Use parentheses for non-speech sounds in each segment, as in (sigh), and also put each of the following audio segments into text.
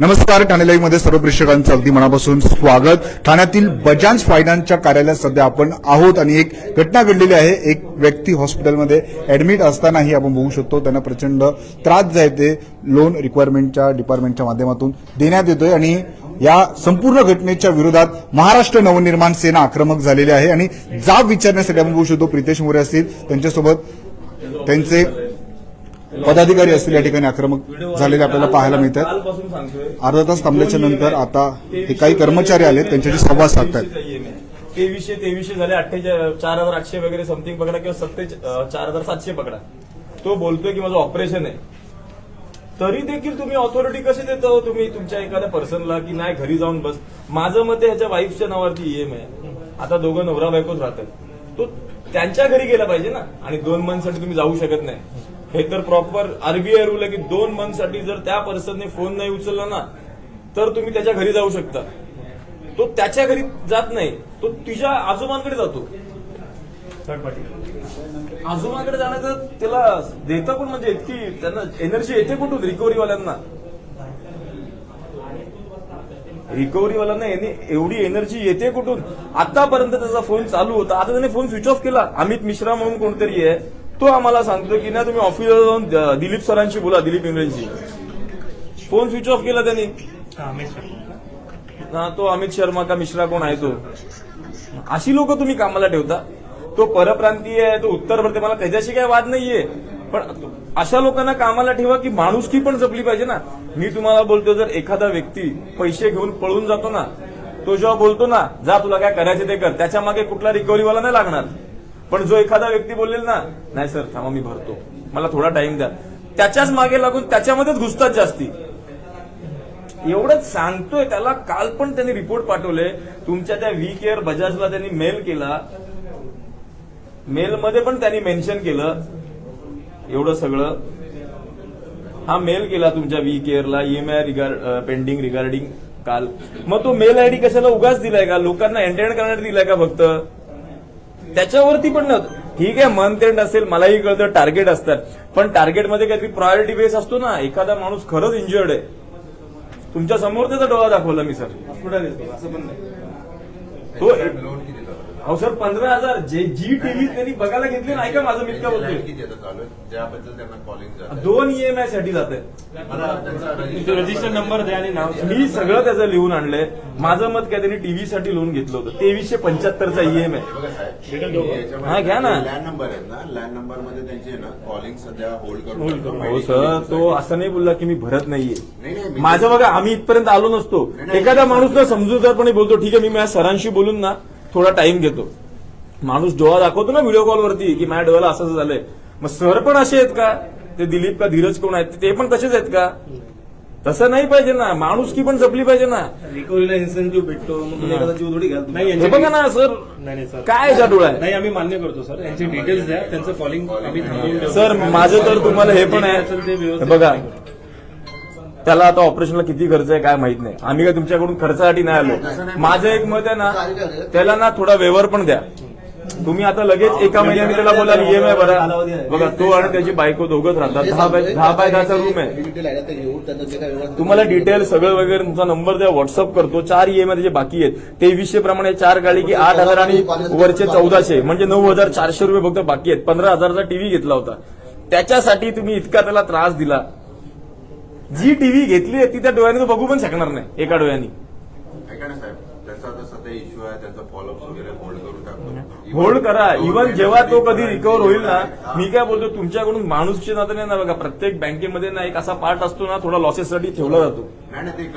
नमस्कार ठाणे लाईव्हमध्ये सर्व प्रेक्षकांचं अगदी मनापासून स्वागत. ठाण्यातील बजाज फायनान्सच्या कार्यालयात सध्या आपण आहोत आणि एक घटना घडलेली आहे. एक व्यक्ती हॉस्पिटलमध्ये ऍडमिट असतानाही आपण बघू शकतो त्यांना प्रचंड त्रास जे आहे. ते लोन रिक्वायरमेंटच्या डिपार्टमेंटच्या माध्यमातून देण्यात येतोय आणि या संपूर्ण घटनेच्या विरोधात महाराष्ट्र नवनिर्माण सेना आक्रमक झालेली आहे. आणि जाब विचारण्यासाठी आपण बघू शकतो प्रितेश मोरे असतील त्यांच्यासोबत त्यांचे पदाधिकारी असतील या ठिकाणी आक्रमक झालेले आपल्याला पाहायला मिळतात. कालपासून सांगतोय. अर्धा तास थांबल्याच्या नंतर आता हे काही कर्मचारी आले त्यांच्याशी संवाद साधतात तेवीसशे तेवीसशे झाले अठ्ठेचाळीस चार हजार आठशे वगैरे समथिंग पकडा किंवा सत्ते चार हजार सातशे पकडा. तो बोलतोय की माझं ऑपरेशन आहे. तरी देखील तुम्ही ऑथॉरिटी कशी देता हो तुम्ही तुमच्या एखाद्या पर्सनला की नाही घरी जाऊन बस. माझं मत ह्याच्या वाईफच्या नावावरती ईएम आहे. आता दोघं नवरा बायकोच राहतात. तो त्यांच्या घरी गेला पाहिजे ना. आणि दोन मंथसाठी तुम्ही जाऊ शकत नाही. हे तर प्रॉपर आरबीआय रूल आहे की दोन मंथसाठी जर त्या पर्सनने फोन नाही उचलला ना तर तुम्ही त्याच्या घरी जाऊ शकता. तो त्याच्या घरी जात नाही तो तिच्या आजोबांकडे जातो. आजोबांकडे जाण्याचं त्याला देता पण म्हणजे इतकी त्यांना एनर्जी येते कुठून? रिकव्हरीवाल्यांना रिकव्हरीवाल्यांना एने- एवढी एनर्जी येते कुठून? आतापर्यंत त्याचा फोन चालू होता. आता त्याने फोन स्विच ऑफ केला. अमित मिश्रा म्हणून कोणतरी आहे. तो आम्हाला सांगतो की ना तुम्ही ऑफिसला जाऊन दिलीप सरांशी बोला दिलीप इंग्रजीशी. फोन स्विच ऑफ केला त्यांनी. ना तो अमित शर्मा का मिश्रा कोण आहे तो? अशी लोक तुम्ही कामाला ठेवता. तो परप्रांतीय आहे तो उत्तर भारतीय मला त्याच्याशी काही वाद नाहीये. पण अशा लोकांना कामाला ठेवा की माणुसकी पण जपली पाहिजे ना. मी तुम्हाला बोलतो जर एखादा व्यक्ती पैसे घेऊन पळून जातो ना तो जेव्हा बोलतो ना जा तुला काय करायचे ते कर. त्याच्यामागे कुठला रिकव्हरीवाला नाही लागणार. पण जो एखादा व्यक्ती बोलेल ना नाही सर थांबा मी भरतो. मला थोडा टाइम द्या. त्याच्याच मागे लागून त्याच्यामध्येच घुसतात जास्ती. एवढंच सांगतोय त्याला काल पण त्यांनी रिपोर्ट पाठवले. तुमच्या त्या वी केअर बजाजला त्यांनी मेल केला. मेलमध्ये पण त्यांनी मेन्शन केलं. एवढं सगळं. हा मेल केला तुमच्या वी केअरला ईएमआय रिगार्ड पेंडिंग रिगार्डिंग काल. मग तो मेल आयडी कशाला उगाच दिलाय का? लोकांना एंटरटेन करण्यासाठी दिलाय का फक्त? त्याच्यावरती पण नव्हतं. ठीक आहे मंथ एंड असेल मलाही कळतं टार्गेट असतात. पण टार्गेटमध्ये काहीतरी प्रायोरिटी बेस असतो ना एखादा माणूस खरंच इंजर्ड आहे. तुमच्यासमोर त्याचा डोळा दाखवला मी सर हॉस्पिटल असं पण नाही. तो? अहो सर पंधरा हजार. जे जी टीव्ही त्यांनी बघायला घेतली नाही का माझं मित्र बोलतोय. किती आता चालू आहे? ज्याबद्दल त्यांना कॉलिंग झालं दोन ईएमआयसाठी जात मला त्यांचा रजिस्टर नंबर द्या आणि नाव मी सगळं त्याचं लिहून आणलंय. माझं मत काय त्यांनी टीव्ही साठी लोन घेतलं होतं. तेवीसशे पंच्याहत्तरचा ईएमआय हे बघा साहेब, भेटेल दोघं. याच्यामध्ये हा, घ्या ना. लँड नंबर आहेत ना. लँड नंबरमध्ये त्यांचे ना कॉलिंग सध्या होल्ड करून. हो सर तो असं नाही बोलला की मी भरत नाही, नाहीये. नाही, मी- माझं बघा आम्ही इथपर्यंत आलो नसतो. नाही, नाही. एखादा माणूस ना समजूतदारपणे बोलतो ठीक आहे मी माझ्या सरांशी बोलून ना थोडा टाइम घेतो. माणूस डोळा दाखवतो ना व्हिडिओ कॉलवरती की माझ्या डोळ्याला असं झालंय. मग सर पण असे आहेत का? ते दिलीप का धीरज कोण आहेत? ते पण तसेच आहेत का? तसं नाही पाहिजे ना. माणूस की पण जपली पाहिजे ना. रिकव्हरीला इन्सेंटिव्ह भेटतो मग एखादा जीव थोडी घ्याल तुम्ही. नाही हे बघा ना सर नाही नाही सर काय याचा डोळा आहे? नाही आम्ही मान्य करतो सर यांचे डिटेल्स द्या. त्यांचं कॉलिंग आम्ही थांबवून ठेवतो. सर माझं तर तुम्हाला हे पण आहे. बघा. त्याला आता ऑपरेशनला किती खर्च आहे काय माहीत नाही. आम्ही काय तुमच्याकडून खर्चासाठी नाही आलो. माझं एक मत आहे ना त्याला ना थोडा व्यवहार पण द्या. तुम्ही आता लगेच एका महिन्याने त्याला बोला ईएमआय भरा. बघा तो आणि त्याची बायको दोघंच राहतात. दहा बाय दहा बाय दहाचा रूम आहे. तुम्हाला डिटेल सगळं वगैरे तुमचा नंबर द्या व्हॉट्सअप करतो. चार ईएमआय त्याचे बाकी आहेत. तेवीसशे प्रमाणे चार गाडी की आठ हजार आणि वरचे चौदाशे. म्हणजे नऊ हजार चारशे रुपये फक्त बाकी आहेत. पंधरा हजारचा टीव्ही घेतला होता. त्याच्यासाठी तुम्ही इतका त्याला त्रास दिला. जी टीव्ही घेतली आहे ती त्या डोळ्याने बघू पण शकणार नाही एका डोळ्यानी. होल्ड करा. इव्हन जेव्हा तो कधी रिकव्हर होईल ना मी काय बोलतो तुमच्याकडून माणूसच्या नात्याने ना बघा. प्रत्येक बँकेमध्ये ना एक असा पार्ट असतो ना थोडा लॉसेससाठी ठेवला जातो.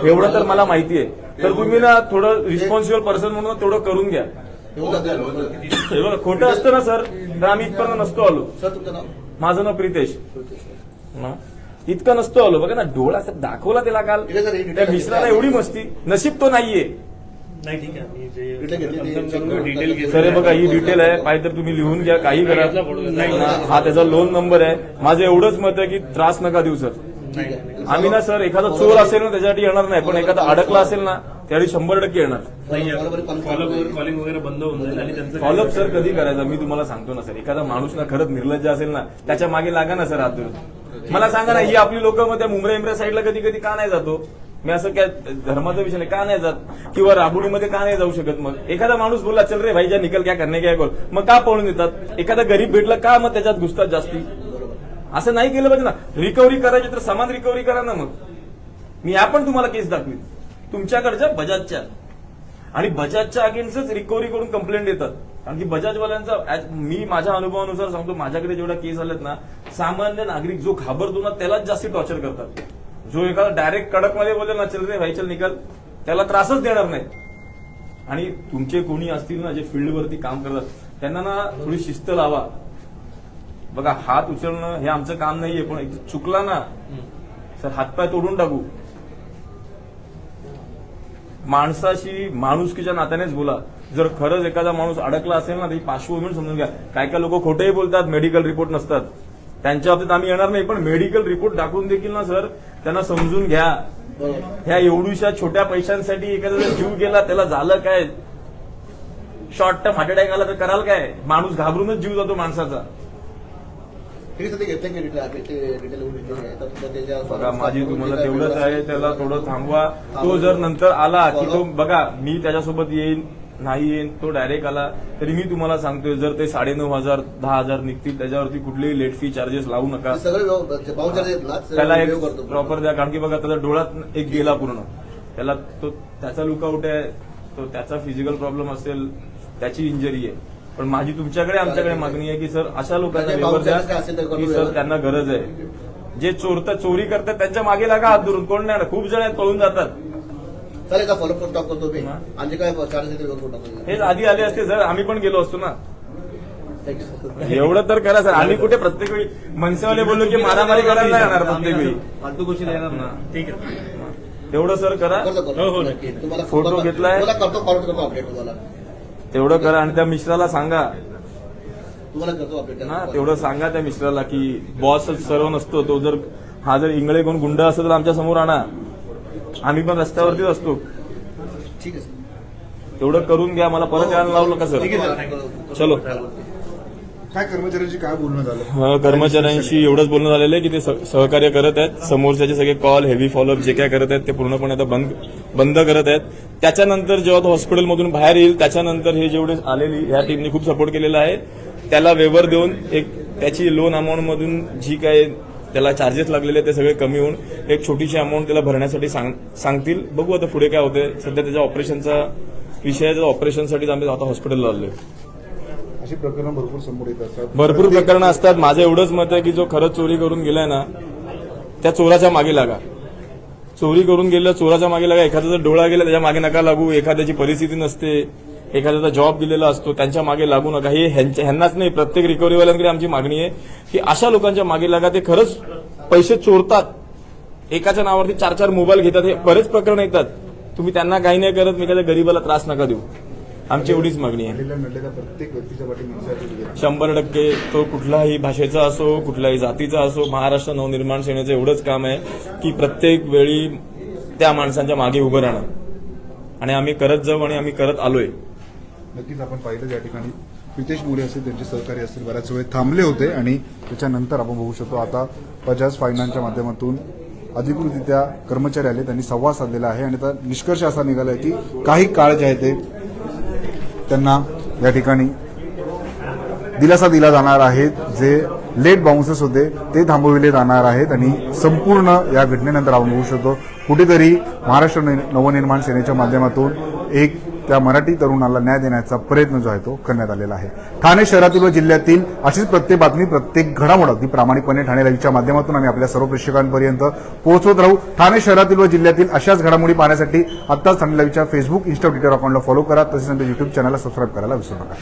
एवढं तर मला माहिती आहे. तर तुम्ही ना थोडं रिस्पॉन्सिबल पर्सन म्हणून तेवढं करून घ्या. हे खोटं असतं ना सर. तर आम्ही इथपर्यंत नसतो आलो. सर तुमचं नाव? माझं नाव प्रितेश. ना? इतकं नसतो. आलो बघा ना डोळा असं दाखवला त्याला काल. त्या मिश्राला एवढी मस्ती. नशीब तो नाहीये. नाही ठीक आहे. सर हे बघा ही डिटेल आहे. पाहिजे तर तुम्ही लिहून घ्या काही करा. हा त्याचा लोन नंबर आहे. माझं एवढंच मत आहे की त्रास नका देऊ सर आम्ही ना सर एखादा चोर असेल ना त्याच्यासाठी येणार नाही. पण एखादा अडकला असेल ना त्यासाठी शंभर टक्के येणार. फॉलोअप सर कधी करायचा? मी तुम्हाला सांगतो ना सर एखादा माणूस ना खरंच निर्लज्ज असेल ना त्याच्यामागे लागा ना सर हात धरून. मला सांगा ना ही आपली लोक मग त्या मुंबई इम्रे साईडला कधी कधी का नाही जातो? मी असं काय धर्माचा विषय नाही का नाही जात? किंवा राबुडीमध्ये का नाही जाऊ शकत मग? एखादा माणूस बोलला चल रे भाई ज्या निकल काय करणे काय बोल मग का पळून येतात? एखादा गरीब भेटला का मग त्याच्यात घुसतात जास्ती? असं नाही केलं पाहिजे ना. रिकव्हरी करायची तर समान रिकव्हरी करा ना मग. मी आपण तुम्हाला केस दाखवीन. तुमच्याकडच्या बजाजच्या. आणि बजाजच्या अगेन्स्टच रिकव्हरी करून कंप्लेंट येतात. कारण की बजाजवाल्यांचा मी माझ्या अनुभवानुसार सांगतो माझ्याकडे जेवढ्या केस आल्यात ना सामान्य नागरिक जो घाबरतो ना त्यालाच जास्ती टॉर्चर करतात. जो एखादा डायरेक्ट कडकमध्ये बोलेल ना चल रे भाई चल निकल त्याला त्रासच देणार नाही. आणि तुमचे कोणी असतील ना जे फील्डवरती काम करतात त्यांना ना थोडी शिस्त लावा. बघा हात उचलणं हे आमचं काम नाहीये पण चुकला ना सर हातपाय तोडून टाकू. माणसाशी माणुसकीच्या नात्यानेच बोला. जर खरंच एखादा माणूस अडकला असेल ना त्याची पार्श्वभूमी समजून घ्या. काय काय लोक खोटेही बोलतात मेडिकल रिपोर्ट नसतात. त्यांच्या बाबतीत आम्ही येणार नाही पण मेडिकल रिपोर्ट दाखवून देखील ना सर त्यांना समजून घ्या. ह्या एवढ्याशा छोट्या पैशांसाठी एखादा जीव गेला त्याला झालं काय? शॉर्ट टर्म हार्ट अटॅक आला तर कराल काय? माणूस घाबरूनच जीव जातो माणसाचा. बघा माझी तुम्हाला तेवढंच आहे त्याला थोडं थांबवा. तो जर नंतर आला की तो बघा मी त्याच्यासोबत येईन नाही येईन तो डायरेक्ट आला तरी मी तुम्हाला सांगतोय जर ते साडेनऊ हजार दहा हजार निघतील त्याच्यावरती कुठलेही लेट फी चार्जेस लावू नका. त्याला एक. प्रॉपर द्या कारण की बघा त्याचा डोळ्यात एक गेला पूर्ण. त्याला तो त्याचा लुकआउट आहे तो त्याचा फिजिकल प्रॉब्लेम असेल त्याची इंजरी आहे. पण माझी तुमच्याकडे आमच्याकडे मागणी आहे की सर अशा लोकांना व्यवहार द्या की सर. त्यांना गरज आहे. जे चोरतात चोरी करतात त्यांच्या मागे लागा हात धरून. कोण नाही खूप जण आहेत पळून जातात. चालेल का? करून टाकतो काय चार्जेस हेच आधी आले असते सर. आम्ही पण गेलो असतो ना. (laughs) एवढं तर करा सर. आम्ही कुठे प्रत्येक वेळी मनसेवाले बोललो की मारामारी करायला नाही येणार प्रत्येक वेळी. फालतू गोष्टी येणार ना. ठीक आहे. तेवढं सर करा. हो, हो, नक्की. तुम्हाला फोटो घेतलाय? करतो फॉरवर्ड करतो अपडेट तुम्हाला. तेवढं करा आणि त्या मिश्राला सांगा. तुम्हाला करतो अपडेट ना तेवढं सांगा त्या मिश्राला की बॉस सर्व नसतो तो जर हा जर इंगळे कोण गुंड असतो तर आमच्यासमोर आणा. आम्ही पण रस्त्यावरतीच असतो. ठीक आहे. तेवढं करून घ्या मला परत यायला लावलं का सर. चलो. काय कर्मचाऱ्यांशी काय बोलणं झालं? कर्मचाऱ्यांशी एवढंच बोलणं झालेलं आहे की ते सहकार्य करत आहेत. समोरच्याचे सगळे कॉल हेवी फॉलोअप जे काय करत आहेत ते पूर्णपणे आता बंद बंद करत आहेत. त्याच्यानंतर जेव्हा तो हॉस्पिटलमधून बाहेर येईल त्याच्यानंतर हे जेवढे आलेली ह्या टीमने खूप सपोर्ट केलेला आहे. त्याला वेवर देऊन एक त्याची लोन अमाऊंटमधून जी काय त्याला चार्जेस लागलेले ते सगळे कमी होऊन एक छोटीशी अमाऊंट त्याला भरण्यासाठी सांग- सांगतील. बघू आता पुढे काय होते सध्या त्याच्या ऑपरेशनचा विषय ऑपरेशनसाठी आम्ही आता हॉस्पिटलला आलोय. अशी प्रकरण भरपूर समोर येत असतात. भरपूर प्रकरणं असतात. माझं एवढंच मत आहे की जो खरंच चोरी करून गेलाय ना त्या चोराच्या मागे लागा. चोरी करून गेलं चोराच्या मागे लागा. एखाद्याचा डोळा गेला त्याच्यामागे नका लागू. एखाद्याची परिस्थिती नसते. एखाद्याचा जॉब दिलेला असतो त्यांच्या मागे लागू नका. हे ह्यांनाच नाही प्रत्येक रिकव्हरीवाल्यांकडे आमची मागणी आहे की अशा लोकांच्या मागे लागा. ते खरंच पैसे चोरतात. एकाच्या नावावरती चार चार मोबाईल घेतात. हे बरेच प्रकरण येतात. तुम्ही त्यांना काही नाही करत मी एखाद्या गरीबाला त्रास नका देऊ. आमची एवढीच मागणी आहे. शंभर टक्के तो कुठलाही भाषेचा असो कुठल्याही जातीचा असो महाराष्ट्र नवनिर्माण सेनेचं एवढंच काम आहे की प्रत्येक वेळी त्या माणसांच्या मागे उभं राहणं. आणि आम्ही करत जाऊ आणि आम्ही करत आलोय. नक्कीच आपण पाहिलं या ठिकाणी प्रितेश मोरे असतील त्यांचे सहकारी असतील बऱ्याच वेळ थांबले होते आणि त्याच्यानंतर आपण बघू शकतो आता बजाज फायनान्सच्या माध्यमातून अधिकृतरित्या कर्मचारी आले त्यांनी संवाद साधलेला आहे आणि आता निष्कर्ष असा निघाला आहे की काही काळ जे आहे ते त्यांना या ठिकाणी दिलासा दिला जाणार आहे जे लेट बाउन्सेस होते ते थांबविले जाणार आहेत आणि संपूर्ण या घटनेनंतर आपण होऊ शकतो कुठेतरी महाराष्ट्र नवनिर्माण सेनेच्या माध्यमातून एक त्या मराठी तरुणाला न्याय देण्याचा प्रयत्न जो आहे तो करण्यात आलेला आहे. ठाणे शहरातील व जिल्ह्यातील अशीच प्रत्येक बातमी प्रत्येक घडामोड अगदी प्रामाणिकपणे ठाणे लाईव्हच्या माध्यमातून आम्ही आपल्या सर्व प्रेक्षकांपर्यंत पोहोचवत राहू. ठाणे शहरातील व जिल्ह्यातील अशाच घडामोडी पाहण्यासाठी आत्ताच ठाणे लाईव्हच्या फेसबुक इंस्टा ट्विटर अकाउंटला फॉलो करा. तसेच आमच्या युट्यूब चॅनलला सबस्क्राईब करायला विसरू नका.